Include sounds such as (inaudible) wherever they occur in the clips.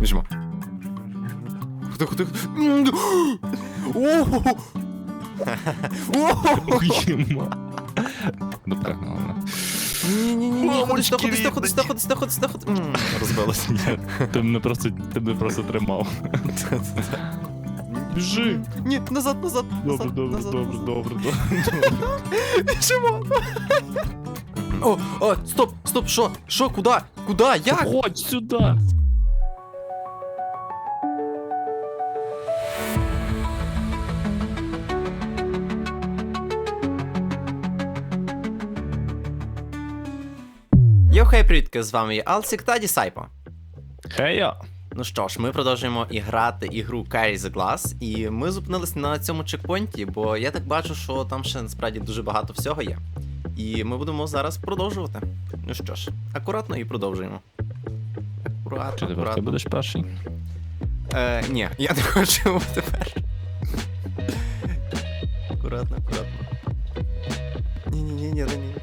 Біжимо. Ходи, ходи. М, О! О! Хуїмо. Допрягнули мене. Ні, ні, ні, ні, ходи Мамочки сюди, ходи сюди, ходи сюди, рідненькі. ходи сюди, ходи сюди, ходи. М, Розбилося. Ти мене просто, ти мене просто тримав. Біжи. Ні, назад, назад, Добре, назад, добре, назад, добре, назад. добре, добре. Біжимо. О, о, стоп, стоп, що? Що, куди? Куди? Як? Ходь сюди. Хей, привітки, з вами є Алсік та Дісайпо. Хея. Ну що ж, ми продовжуємо і грати ігру Carry the Glass, і ми зупинились на цьому чекпоінті, бо я так бачу, що там ще насправді дуже багато всього є. І ми будемо зараз продовжувати. Ну що ж, акуратно і продовжуємо. Акуратно, Чи тепер ти акуратно. будеш перший? Е, ні, я не хочу бути першим. Акуратно, акуратно. Ні-ні-ні, ні, ні.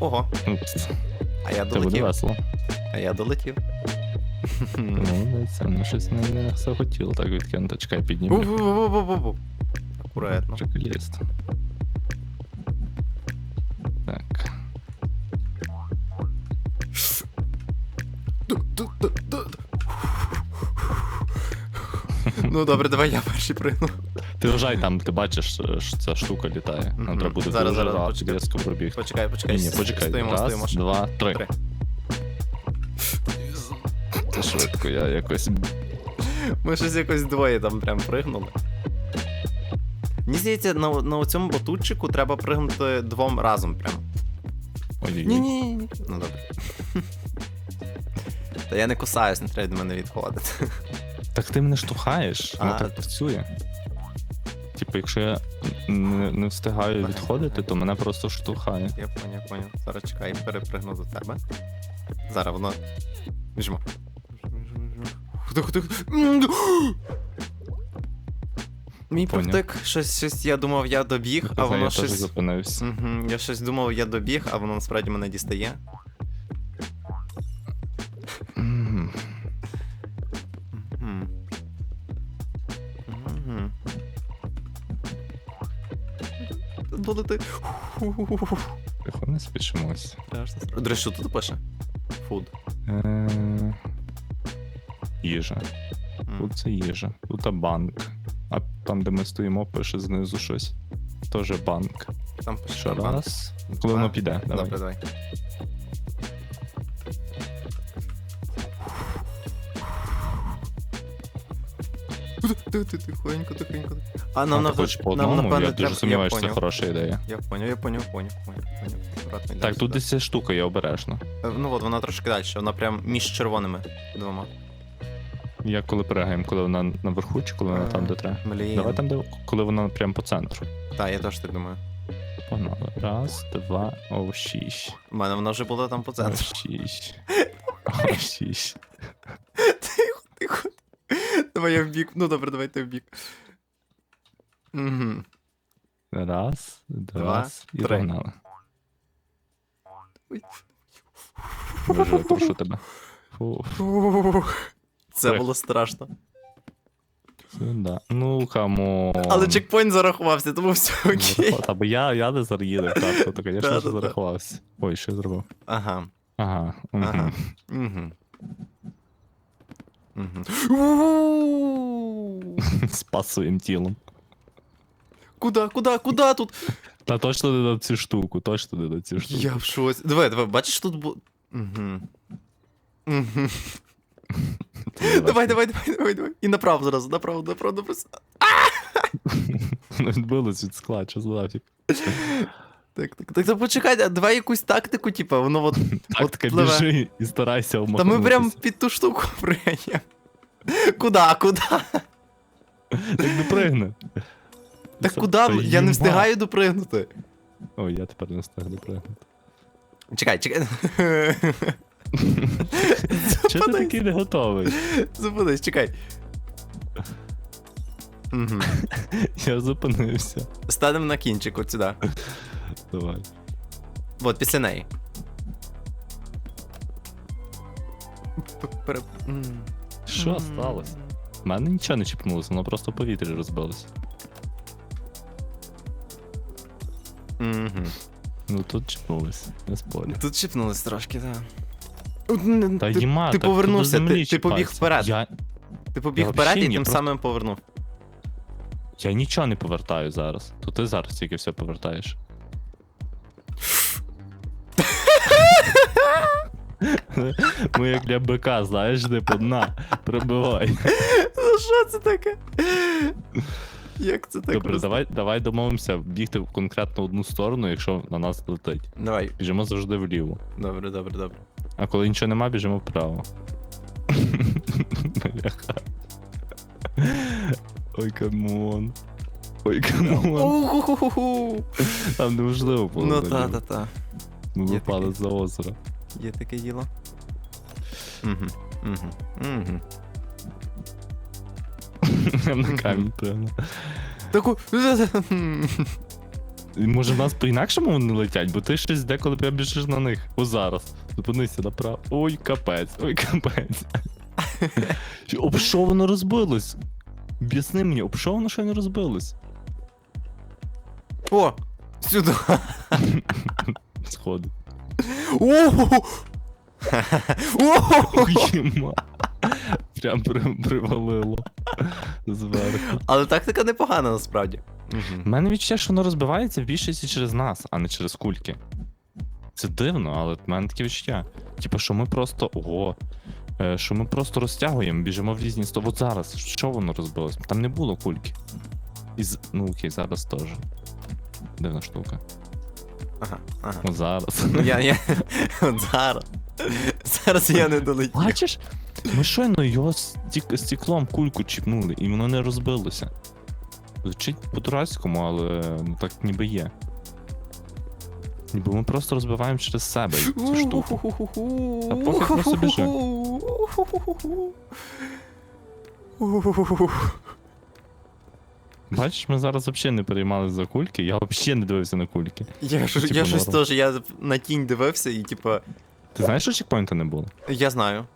Ого, а я Це буде долетів. весело. А я долетів. Молодець, ну щось не, не захотіло так відкинути. Чекай, піднімлю. Бу-бу-бу-бу-бу-бу. Акуратно. Чекаліст. Так. Ну добре, давай я перший пригну. Ти вважай там, ти бачиш, е, що ця штука літає. Мгм. Нам треба буде Зараз, дуже зараз, рад- почекай. різко пробігти. Почекай, почекай. Ні, ні, почекай. Стоїмо, Раз, стоїмо. два, три. Три. Це швидко, я якось. Ми щось якось двоє там прям пригнули. Мені здається, на, на цьому батутчику треба пригнути двом разом прям. Ой-ой-ой. Ні, ні, ні. Ну добре. Та я не кусаюсь, не треба до мене відходити. Так ти мене штовхаєш, воно А. так працює. Типу, якщо я не, не встигаю Ага, відходити, то мене просто штовхає. Я поняв, поняв. Зараз чекай, перепригну до тебе. Зараз воно. М, Мій Поняв. повтик, щось, щось я думав, я добіг, а воно я теж щось. зупинився. Угу, я щось думав, я добіг, а воно насправді мене дістає. Долети. Тихо, не спішимось. До речі, що тут пише? Фуд. Е, Їжа. Тут це їжа. Тут банк. А там, де ми стоїмо, пише знизу щось. Теж банк. Там пише Ще банк. раз. Коли воно піде, давай. Добре, давай. Тихонько, тихонько. А нам напевно, хочеш по одному? Я дуже сумніваюся, що це хороша ідея. Я поняв, я поняв, поняв, поняв. Так, тут десь штука є обережно. Ну от, вона трошки далі, вона прям між червоними двома. Як коли пригаємо, коли вона наверху, чи коли вона там, де треба. Давай там, де коли вона прямо по центру. Так, я теж так думаю. Погнали. Раз, два, о, шість. У мене вона вже була там по О, центру. шість. О, шість. Давай я в бік. Ну добре, давай ти в бік. Угу. Раз, Два, два, і три. погнали. Ой. Боже, прошу тебе. Фу, Це Три. було страшно. сюди. Ну, камон. Але чекпоінт зарахувався, тому все окей. Та бо я, я не заїду карту, то, (laughs) звісно, що зарахувався. Ой, що я зробив? Ага. Ага. Ага. Угу. (laughs) Спас своїм тілом. Куда, куда, куда тут? Та точно не на цю штуку, точно не на цю штуку. Я в шоці. Давай, давай, бачиш тут бу. Угу. Угу. Давай, давай, давай, давай, давай. І направо зараз, направо, направо, направо. Ну, (laughs) відбилось від скла, що за нафіг. Так, так, так, так, почекай, а давай якусь тактику, типа, воно (laughs) от. Тактика пливе. біжи і старайся Та обмахнутися. ми прям під ту штуку пригаємо. Куда, куда? Так допригни. Так Це- куди? та Я не встигаю допригнути. Ой, я тепер не встиг допригнути. Чекай, чекай. (laughs) Чого ти такий не готовий? Зупинись, чекай. Я зупинився. Станемо на кінчик, от сюди. Давай. От, після неї. Пере- М. Що М. сталося? У мене нічого не чіпнулося, воно просто в повітрі розбилося. Мгм. Ну тут чіпнулося, не спорю. Тут чіпнулось трошки, так. Та ти, їма, ти так повернувся, ти, ти побіг вперед. Я, Ти побіг Я вперед і ні, тим просто- самим повернув. я нічого не повертаю зараз. То ти зараз тільки все повертаєш. Ми як для бика, знаєш, типу, на, пробивай. Ну що це таке? Як це так? Добре, давай, давай домовимося бігти в конкретно одну сторону, якщо на нас летить. Давай. Біжимо завжди вліво. Добре, добре, добре. А коли нічого нема, біжимо вправо. (laughs) Ой, камон. Ой, камон. Там неможливо було. Ну та, та, та. Ми випали за озеро. Є таке діло. Угу. Угу. Угу. На камінь. Таку. Може в нас по-інакшому вони летять, бо ти щось деколи прям біжиш на них. О зараз. Зупинися направо. Ой, капець, ой, капець. Об що воно розбилось? Об'ясни мені, об що воно ще не розбилось? О! Сюди. Сходи. Ого! Єма. Прям привалило. Зверху. Але тактика непогана насправді. У мене відчуття, що воно розбивається в більшості через нас, а не через кульки. Це дивно, але в мене таке відчуття. Типу, що ми просто. Ого. Е, Що ми просто розтягуємо, біжимо в різні сторони. От зараз, що воно розбилось? Там не було кульки. І з... Ну окей, зараз теж. Дивна штука. Ага, ага. От зараз. Я, я... От зараз. (laughs) Зараз я не долетів. Бачиш? Ми щойно його стік... стеклом кульку чіпнули, і воно не розбилося. Звучить по-дурацькому, але ну, так ніби є. Ніби ми просто розбиваємо через себе цю штуку. Та пофіг, просто біжи. Бачиш, ми зараз взагалі не переймалися за кульки, я взагалі не дивився на кульки. Я, ж, Типу я щось норм. теж, я на тінь дивився і типа. Ти знаєш, що чекпоінта не було? Я знаю.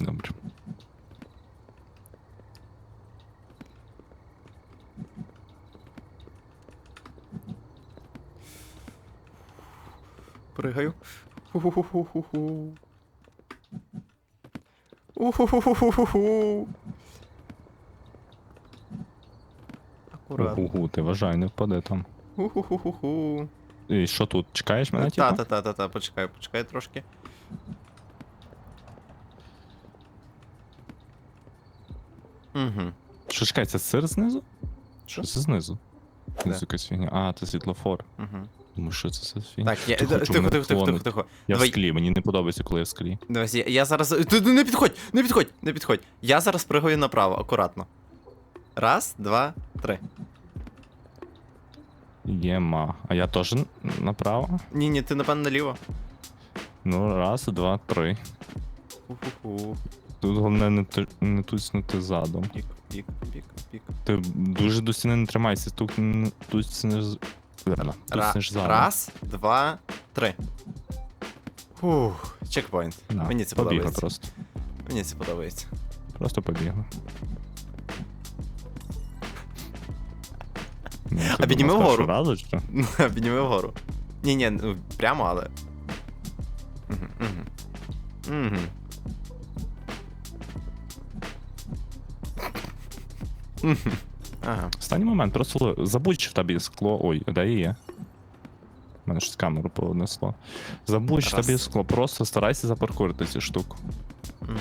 Добре. Пригаю. Ху-ху-ху-ху-ху. Уху-ху-ху-ху-ху. Акуратно. Ти вважай, не впаде там. Уху-ху-ху-ху. І що тут? Чекаєш мене, Та, та, та, та, та, почекай, почекай трошки. Угу. Що чекай, це сир знизу? Що? Це знизу? Знизу якась фігня. А, це світлофор. Угу. Думаю, що це за фігня? Так, я... Тихо, Тихо, чому тихо, мене тихо, тихо, клонить? тихо. Я Давай. в склі, мені не подобається, коли я в склі. Дивись, я, я зараз. Ти, ти не підходь! Не підходь! Не підходь! Я зараз пригаю направо, акуратно. Раз, два, три. Єма. А я теж направо? Ні, ні, ти напевно наліво. Ну, раз, два, три. Ху-ху-ху. Тут головне не, ти- не туснути задом. Пік, пік, пік, пік. Ти дуже до стіни не тримайся, тут н- туснеш. з- Ра- задом. раз, два, три. Фух, чекпоінт. Да, Мені це побігли подобається. просто. Мені це подобається. Просто побігли. Ну, А ти підніми вгору. разу, чи? (laughs) Підніми вгору. Ні, ні, ну прямо, але. Угу, угу. Угу. Ага. Останній момент, просто забудь, що в тебе є скло. Ой, де є? У мене ж з камеру понесло. Забудь, що в тебе є Раз. скло, просто старайся запаркурити цю штуку. Угу.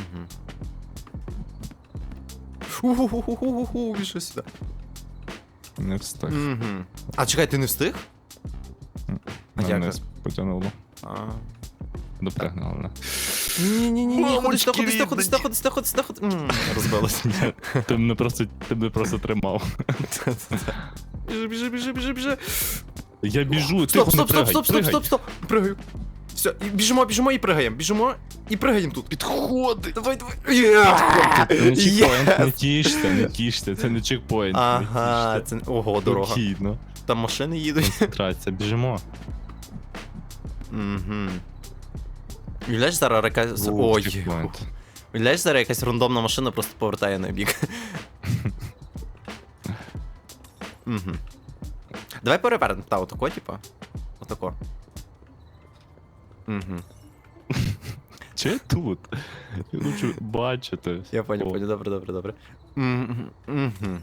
Ху-ху-ху-ху-ху, біжи сюди. Не встиг. Угу. А чекай, ти не встиг? А як вниз же? потягнуло. А. Допригнали. Ні, ні, ні, ні, ходи сюди, ходи сюди, ходи сюди, ходи сюди, ходи сюди, ходи. М, Розбилось. (laughs) Ти мене просто, ти мене просто тримав. Біжи, біжи, біжи, біжи, біжи. Я біжу, Стоп, не стоп, стоп, стоп, стоп, пригай. стоп, стоп. Пригаю. Все, і біжимо, біжимо і пригаємо. Біжимо і пригаємо тут. Підходи. Давай, давай. Є! Це не чекпоінт, не тішся, не тішся, це не чекпоінт. Ага, це. Ого, дорога. Спокійно. Там машини їдуть. Концентрація, біжимо. Угу. Уявляєш, зараз якась. Ух, Ой. чекпоінт. Уявляєш, зараз якась рандомна машина просто повертає на бік. (laughs) Угу. Давай перевернемо, та, отако, типа. Отако. Угу. (laughs) Чи я тут? Я хочу бачити. Я понял, О, понял, добре, добре, добре. Мгм, мгм.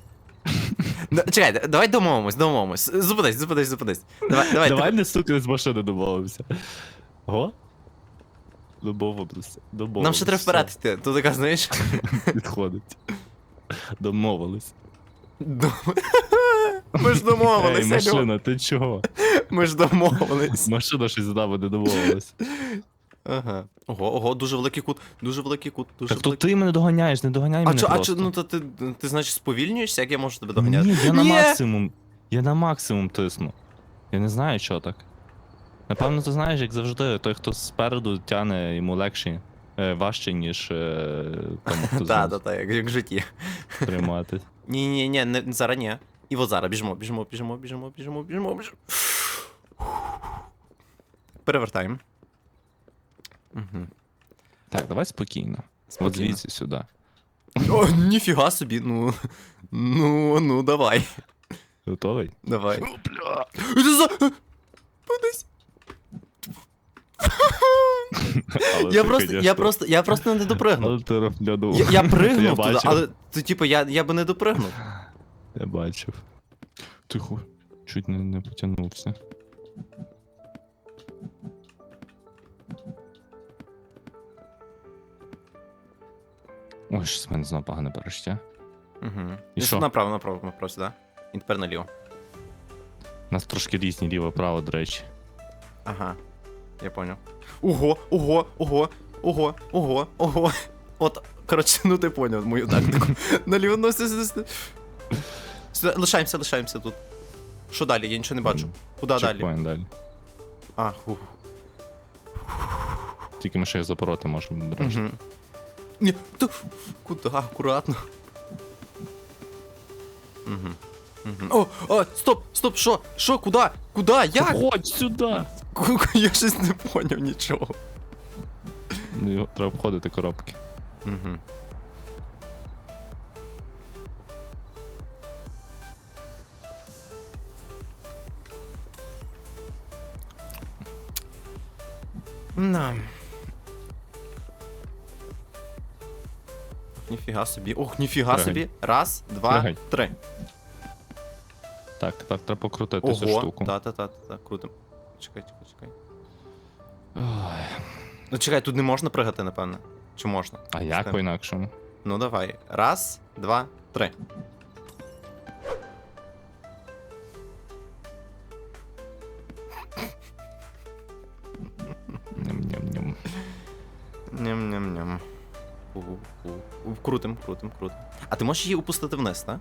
Да, Чекай, давай домовимось, домовимось. Зупинись, зупинись, зупинись. Давай, давай. Давай не стукни з машини домовимося. Го? Домовилися. Домовилися. Нам ще треба вперед йти. Тут така, знаєш. (laughs) Підходить. Домовились. Дом- Ми ж Ей, домовились, алло. машина, ти чого? Ми ж домовились. Машина щось з не домовилась. Ага. Ого, ого, дуже великий кут, дуже великий кут, дуже Так то великий. ти мене доганяєш, не доганяй А мене чо, а просто. ну то ти, ти значить сповільнюєшся, як я можу тебе доганяти? Ні, я на Ні! максимум. Я на максимум тисну. Я не знаю, що так. Напевно, ти знаєш, як завжди, той, хто спереду тяне, йому легше, е, важче, ніж е, тому, хто Так, знизу так, так, як, як в житті. тримати. (laughs) Ні, ні, ні, не, зараз ні. І от зараз біжимо, біжимо, біжимо, біжимо, біжимо, біжимо, біжимо. Перевертаємо. Угу. Так, давай спокійно. От Спокійно. звідси сюди. О, ніфіга собі, ну. Ну, ну, давай. Готовий? Давай. бля. Ти за... Кудись. Але Я ти, просто, я конечно, просто, я просто не допригнув. Але ти. Я, я пригнув туди, бачив. але, то, типу, я, я би не допригнув. Я бачив. Тихо, чуть не, не потягнувся. Ой, щось в мене знову погане перечуття. Угу. І що? Направо, направо, ми просто, да? І тепер наліво. У нас трошки різні ліво-право, до речі. Ага. Я понял. Ого, ого, ого, ого, ого, ого. От, коротше, ну ти поняв мою тактику. (laughs) Наліво ну, сюди, лишаємося, лишаємося тут. Що далі? Я нічого не бачу. Куди далі? Чекпоінт далі. А, ух. Тільки ми ще їх запороти можемо, до речі. Ні, то куди? Акуратно. Угу. Угу. О, о, стоп, стоп, що? Що, куди? Куди? Як? Ходь сюди! Ку- Я щось не поняв нічого. Ну, його Треба обходити коробки. Угу. На. Ніфіга собі. Ох, ніфіга Пригай. собі. Раз, два, Пригай. три. Так, тепер треба покрутити цю Ого. штуку. Та, та, крутим. Чекай, чекай, чекай. Ой, Ну чекай, тут не можна пригати, напевно. Чи можна? А як Чекай. по-інакшому? Ну давай. Раз, два, три. Крутим, крутим, крутим. А ти можеш її упустити вниз, так?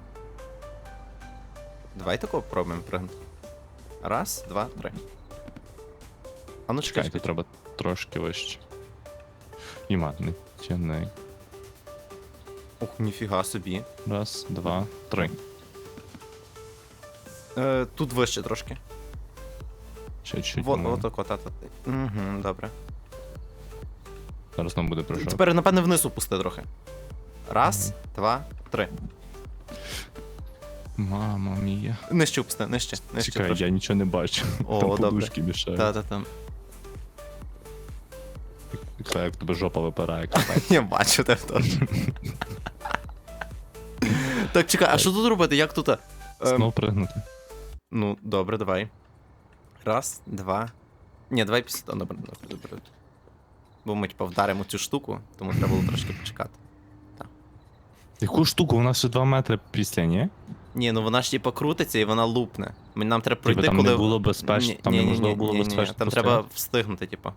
Давай такого пробуємо пригнути. Раз, два, три. А ну чекай, Чекай, тут чекай. треба трошки вище. Іма, не тяни. Ух, ніфіга собі. Раз, два, три. Е, тут вище трошки. Ще чуть. Вот, отако, та, та, та. Угу, добре. Зараз нам буде прыжок. Тепер, напевне, вниз опусти трохи. Раз, два, три. Мама мія. Нижче опусти, нижче, нижче. Чекай, трошки. я нічого не бачу. О, Там добре. подушки мішають. Та-та-та. Чекай, як тебе жопа випирає. капець. (laughs) Я бачу тебе теж. Так, чекай, а що тут робити? Як тут? Ем, Знов пригнути. Ну, добре, давай. Раз, два. Ні, давай після. Добре, добре, добре. Бо ми типа вдаримо цю штуку, тому треба було трошки почекати. Яку штуку? У нас ще 2 метри після, ні? Ні, ну вона ж типа крутиться і вона лупне. Мені нам треба Типа пройти, там коли. не було безпечно, Ні, там ні, ні, неможливо ні, було ні, ні, безпечно. Там треба встигнути, типа.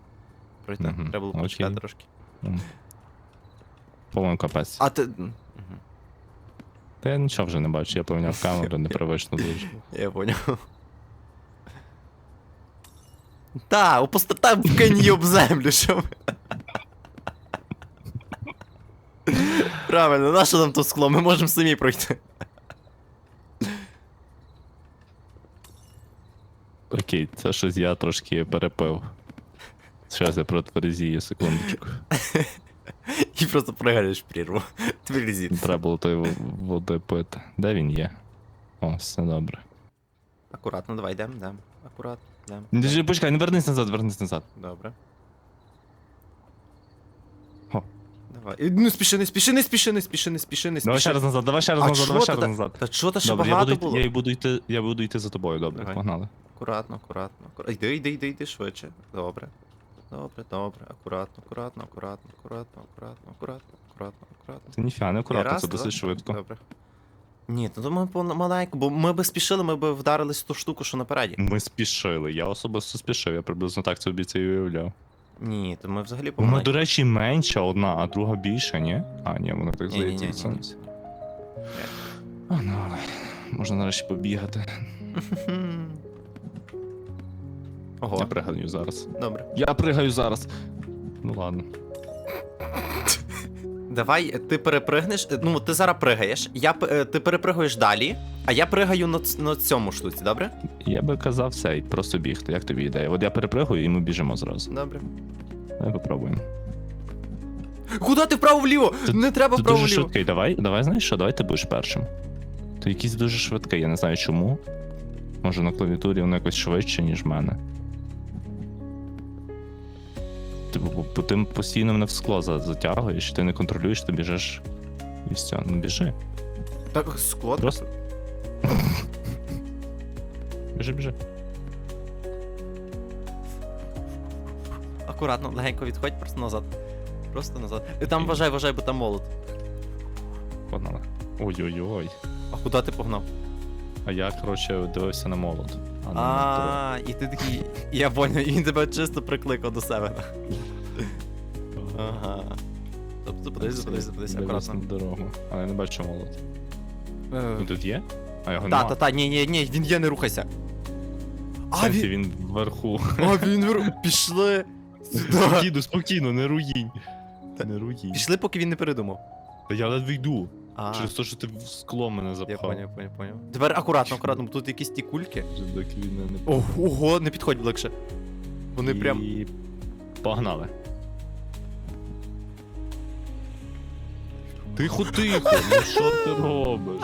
Пройти. Мгм, Треба було окей. почекати трошки. М. По-моєму, капець. А ти. Мгм. Та я нічого вже не бачу, я поміняв камеру, (laughs) непривично дуже. Я понял. Та, опусти там вкинь її об землю, що ви. Правильно, на що нам то скло? Ми можемо самі пройти. Окей, це щось я трошки перепив. Зараз я протверезію секундочку. І просто пригаєш в прірву. Тверезі. Треба було той в- води пити. Де він є? О, все добре. Акуратно, давай, йдем, йдем. Акуратно, йдем. Держи, почекай, не вернись назад, вернись назад. Добре. О. Давай. Не спіши, не спіши, не спіши, не спіши, не спіши, не спіши. Давай ще раз назад, давай ще раз А назад, давай ще ти раз так- назад. Та що та ще Добре, я багато буду, було? йти, я буду йти, я буду йти за тобою, добре, Давай. погнали. Акуратно, акуратно, акуратно. Йди, йди, йди, йди швидше. Добре. Добре, добре. Акуратно, акуратно, акуратно, акуратно, акуратно, акуратно, акуратно, акуратно. Це ніфіга, не акуратно, раз, це два. досить швидко. Добре. Ні, то ми помаленьку, бо ми би спішили, ми би вдарились в ту штуку, що напереді. Ми спішили, я особисто спішив, я приблизно так собі це і уявляв. Ні, то ми взагалі Вона, помаленьку. до речі, менша одна, а друга більша, ні? А, ні, вона так здається. Ні-ні-ні. ні. А, ну, але можна нарешті побігати. Ого, Я пригаю зараз. добре. Я пригаю зараз. Ну ладно. Давай, ти перепригнеш. е, Ну, ти зараз пригаєш, я, е, ти перепригуєш далі, а я пригаю на, на цьому штуці, добре? Я би казав цей, просто бігти. Як тобі ідея? От я перепригую і ми біжимо зразу. Добре. Давай попробуємо. Куди ти вправо-вліво? Ти- Не треба Ти дуже швидкий, давай, давай знаєш що, давай ти будеш першим. Ти якийсь дуже швидкий, я не знаю чому. Може на клавіатурі воно якось швидше, ніж в мене. Типу, бо- бо ти постійно мене в скло затягуєш, ти не контролюєш, ти біжиш. І все, ну біжи. Так, склад. Просто. Біжи, біжи. Акуратно, легенько відходь, просто назад. Просто назад. І там вважай, вважай, бо там молот. Погнали. Ой-ой-ой. А куди ти погнав? А я, коротше, дивився на молот. А, і ти такий. Я поняв, і він тебе чисто прикликав до себе. Ага. Тобто, подивись, подивись, подивись, акуратно. на дорогу. А я не бачу молот. Е, Він тут є? А його Та, нема. та, та, ні, ні, ні, він є, не рухайся. В А, сенсі він, він вверху. а, він вир- пішли. Сюди. Спокійно, спокійно, не руїнь. Не руїнь. Пішли, поки він не передумав. Та я ледве йду. А, Через те, що ти в скло мене я запхав. поняв, поняв, поняв. Тепер акуратно, акуратно, бо тут якісь ті кульки. Вже не О, ого, не підходь ближче. Вони прям. І погнали. Тихо, тихо, ну що ти робиш?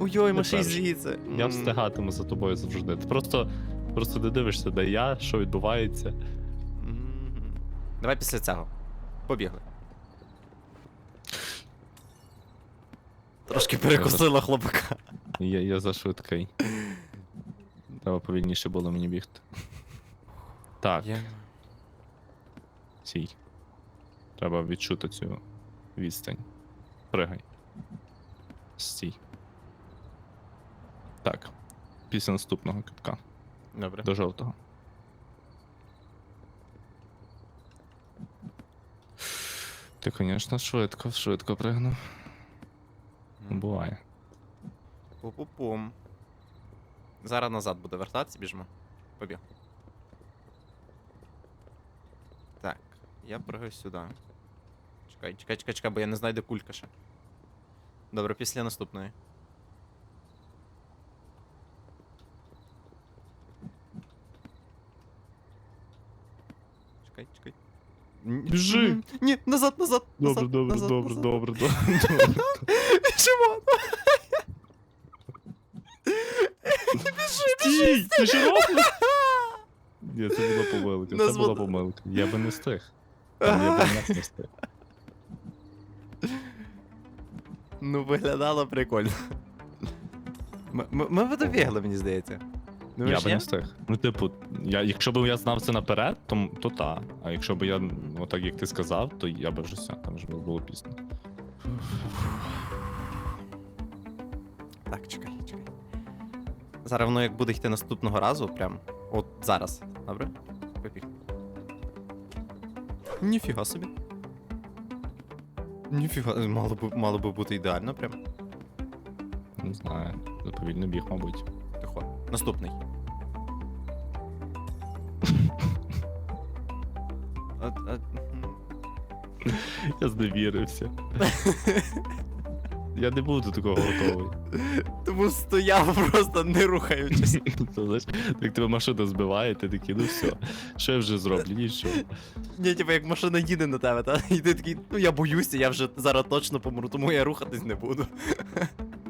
Ой-ой, ми ще й перший. звідси. Я М. встигатиму за тобою завжди. Ти просто, просто не дивишся, де я, що відбувається. Мгм. Давай після цього. Побігли. Трошки перекосила хлопака. Я, я за швидкий. Треба повільніше було мені бігти. Так, Я... сій. Треба відчути цю відстань. Пригай. Стій. Так. Після наступного китка. Добре. До жовтого. Ти, звісно, швидко, швидко пригнув. Буває. Пу-пу-пум. Зараз назад буде вертатися, біжимо. Побіг. Так, я пригаю сюди. Чекай, чекай, чекай, чекай, бо я не знаю, де кулька ще. Добре, після наступної. Чекай, чекай. Біжи! Ні, назад, назад, Добре, добре, добре, добре, (laughs) добре. Біжимо! Стій! Ти що робиш? (laughs) Ні, це була помилка, це була помилка. Я би не встиг. Там (laughs) я би не встиг. Ну, виглядало прикольно. Ми, ми, добігли, мені здається. Я Думаєш, би не встиг. Ну, типу, я, якщо б я знав це наперед, то, то та. А якщо б я, отак як ти сказав, то я би вже все, там вже було пізно. Так, чекай, чекай. Зараз воно як буде йти наступного разу, прям. От зараз. Добре? Побіг. Ніфіга собі. Ніфіга, мало би, мало би бути ідеально, прям. Не знаю. Заповільний біг, мабуть. Наступний. А, м. Я зневірився. Я не буду до такого готовий. Тому стояв просто не рухаючись. Це, (laughs) знаєш, як тебе машина збиває, ти такий, ну все, що я вже зроблю, нічого. Ні, типу, як машина їде на тебе, та? І ти такий, ну я боюся, я вже зараз точно помру, тому я рухатись не буду.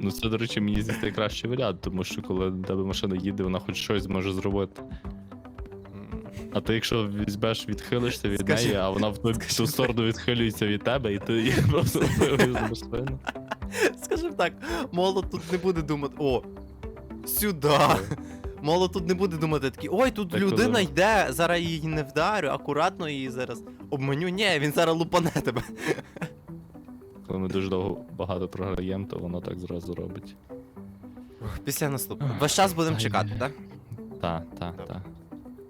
Ну це, до речі, мені здається найкращий варіант, тому що коли на тебе машина їде, вона хоч щось зможе зробити. А ти якщо візьмеш, відхилишся від Скажи- неї, а вона в ту, сторону відхилюється від тебе, і ти її просто вивіз з машини. Скажем так, молот тут не буде думати. О! Сюди! Молот тут не буде думати такий, ой, тут Так, людина коли- йде, зараз її не вдарю, акуратно її зараз обманю. Ні, він зараз лупане тебе. Коли ми дуже довго багато програємо, то воно так зразу робить. Після наступного. Весь час будемо чекати, так? Так, так, Добре. так.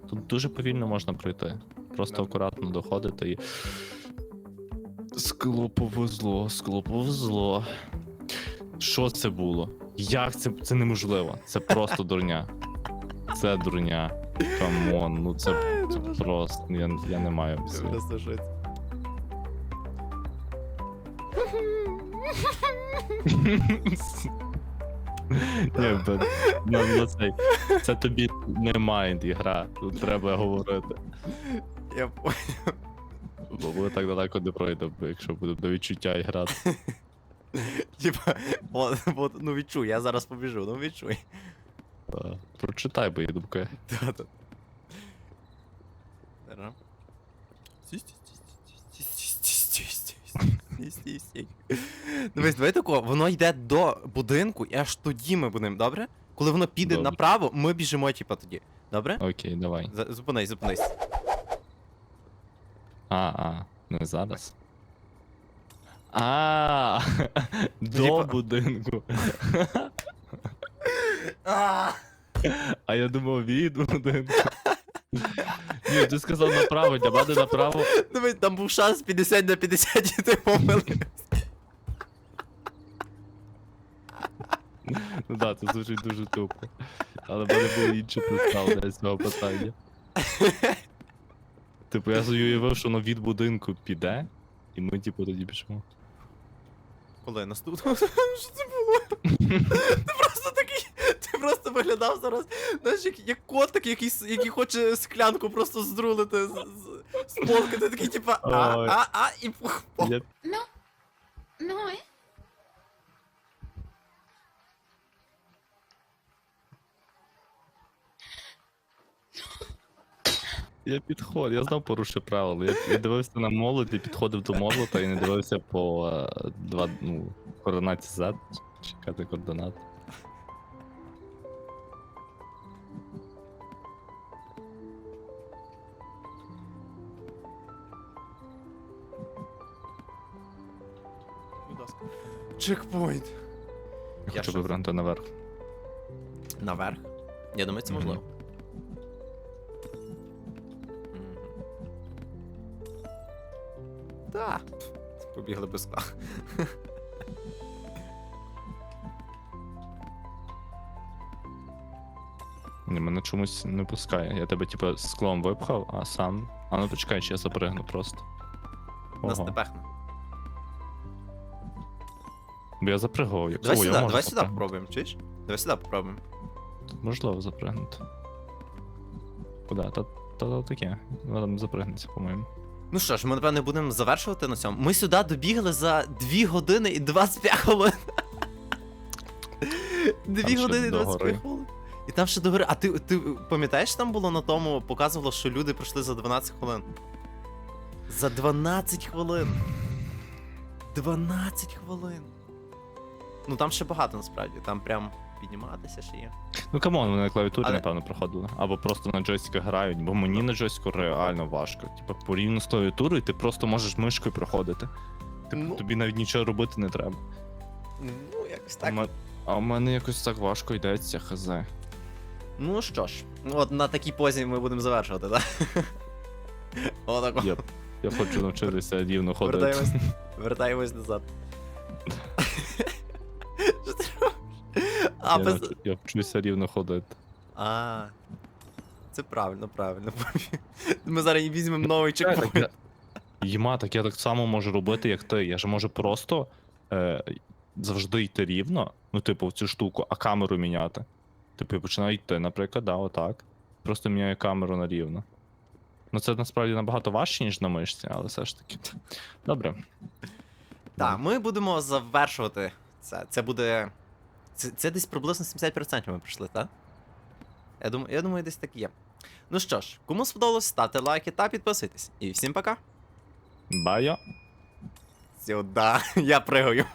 Тут дуже повільно можна пройти. Просто Добре. акуратно доходити і. Скло повезло, скло повезло. Що це було? Як це? Це неможливо. Це просто (laughs) дурня. Це дурня. Камон, ну це, це просто. Я, я не маю слів. Просто щось. (laughs) Ні, на, на цей. Це тобі не майнд гра. Тут треба говорити. Я понял. Бо ми так далеко не пройдемо, якщо будемо до відчуття і грати. Типа, от, от, ну відчуй, я зараз побіжу, ну відчуй. Та, Прочитай мої думки. Да-да. Зараз. Стій, стій, стій, стій. Дивись, давай тако, воно йде до будинку, і аж тоді ми будемо, добре? Коли воно піде Добре. направо, ми біжимо, типа, тоді. Добре? Окей, давай. За- Зупинись, зупинись. А, а, не зараз. А, (laughs) до будинку. (laughs) А я думав від будинку. (laughs) Ні, ти сказав направо, для мене направо. Дивись, там був шанс 50 на 50, і ти помилився. Ну так, це звучить дуже тупо. Але в мене було інше представлення з цього питання. Типу, я собі уявив, що воно від будинку піде, і ми, типу, тоді пішемо. Коли наступного? (laughs) Що це було? Ти (laughs) просто виглядав зараз, знаєш, як, як котик, який, який хоче склянку просто здрулити з, з, з полки. Ти такий, типа, а, Ой. а, а, і пух. пух. Я No, no, ¿eh? Я підходив, я знав порушив правила. Я, я дивився на молот і підходив до молота і не дивився по е, два, ну, координаті Z, чекати координат. Чекпоінт. Я Я хочу що? вибрати наверх. Наверх. Я думаю, це Мгм. можливо. Так. Побігли без скла. Ні, мене чомусь не пускає. Я тебе, типу, склом випхав, а сам. А ну почекай, чи я запригну просто. Нас Ого. не пехне. Бо я запригав, як Давай О, я сюди, можу давай сюди запригнути. попробуємо, чуєш? Давай сюди попробуємо. Тут можливо запригнути. Куди? Та, та, та таке. Там запригнеться, по-моєму. Ну що ж, ми напевне будемо завершувати на цьому. Ми сюди добігли за 2 години і 25 хвилин. 2 ще години і до 25 гори. хвилин. І там ще до гори. А ти, ти пам'ятаєш, там було на тому, показувало, що люди пройшли за 12 хвилин. За 12 хвилин. 12 хвилин. Ну там ще багато насправді, там прям підніматися ще є. Ну камон, вони на клавіатурі, Але- напевно, проходили. Або просто на джойстиках грають, бо мені на джойстику реально важко. Типа, порівняно з клавіатурою, ти просто можеш мишкою проходити. Типу, Ну. тобі навіть нічого робити не треба. Ну, якось А так. ме- А в мене якось так важко йдеться, хз. Ну що ж, от на такій позі ми будемо завершувати, так? Отако. Я, я хочу навчитися рівно ходити. Вертаємось, (laughs) вертаємось назад. А, Я, без... навчу- я вчуся рівно ходити. а, це правильно, правильно. (laughs) Ми зараз візьмемо новий чекпоінт. Єма, так я так само можу робити, як ти. Я ж можу просто е, завжди йти рівно, ну, типу, в цю штуку, а камеру міняти. Типу, я починаю йти, наприклад, да, отак. Просто міняю камеру на рівно. Ну, це насправді набагато важче, ніж на мишці, але все ж таки. Добре. Так, ми будемо завершувати це. Це буде. Це, це десь приблизно 70% ми пройшли, так? Я думаю, я думаю, десь так є. Ну що ж, кому сподобалось, ставте лайки та підписуйтесь. І всім пока. Байо. Сюда, (laughs) я пригаю.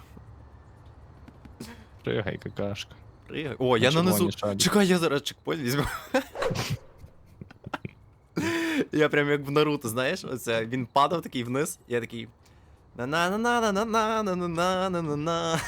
Пригай, какашка. Пригаю. О, я червоній нанизу. Чекай, я зараз чекпоінт візьму. я прям як в Наруто, знаєш, оце він падав такий вниз, я такий. На-на-на-на-на-на-на-на-на-на-на-на.